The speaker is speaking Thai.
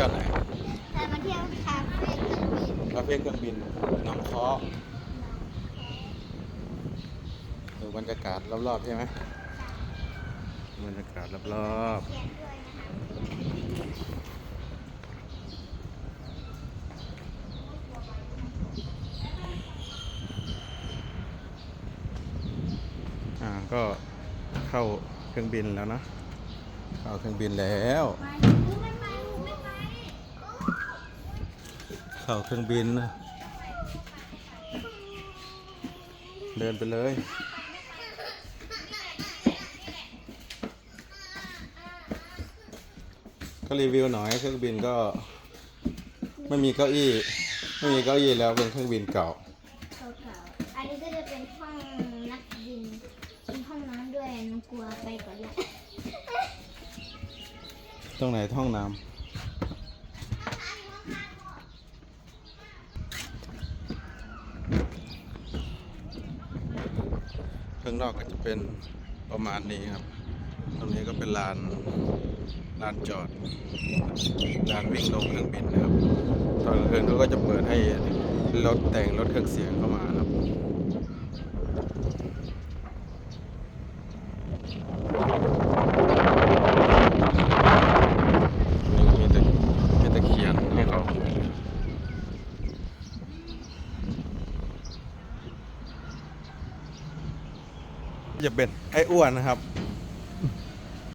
ยวไหนแต่มาเที่ยวคาเฟ่เครื่องบินคาเฟ่เครื่องบินหนองเคาะดูบรรยากาศรอบๆใช่ไหมบรรยากาศรอบเขียนด้วยนะคะๆอ่าก็เข้าเครื่องบินแล้วนะ เข้าเครื่องบินแล้ว ไม่ไม่ไปไม่ไป เข้าเครื่องบินนะเดินไปเลยก็รีวิวหน่อยเครื่องบินก็ไม่มีเก้าอี้ไม่มีเก้าอี้แล้วเป็นเครื่องบินเก่าเก่าๆอันนี้ก็จะเป็นห้องนักบินมีห้องน้ำด้วยน้องกลัวไปก่อนละตรงไหนห้องน้ำ ข้างนอกก็จะเป็นประมาณนี้ครับ ตรงนี้ก็เป็นลานลานจอดลานวิ่งลงเครื่องบินนะครับ ตอนกลางคืนเขาก็จะเปิดให้รถแต่งรถเครื่องเสียงเข้ามานะครับ นี่มีแต่มีแต่เขียนให้เขา จะเป็นไอ้อ้วนนะครับ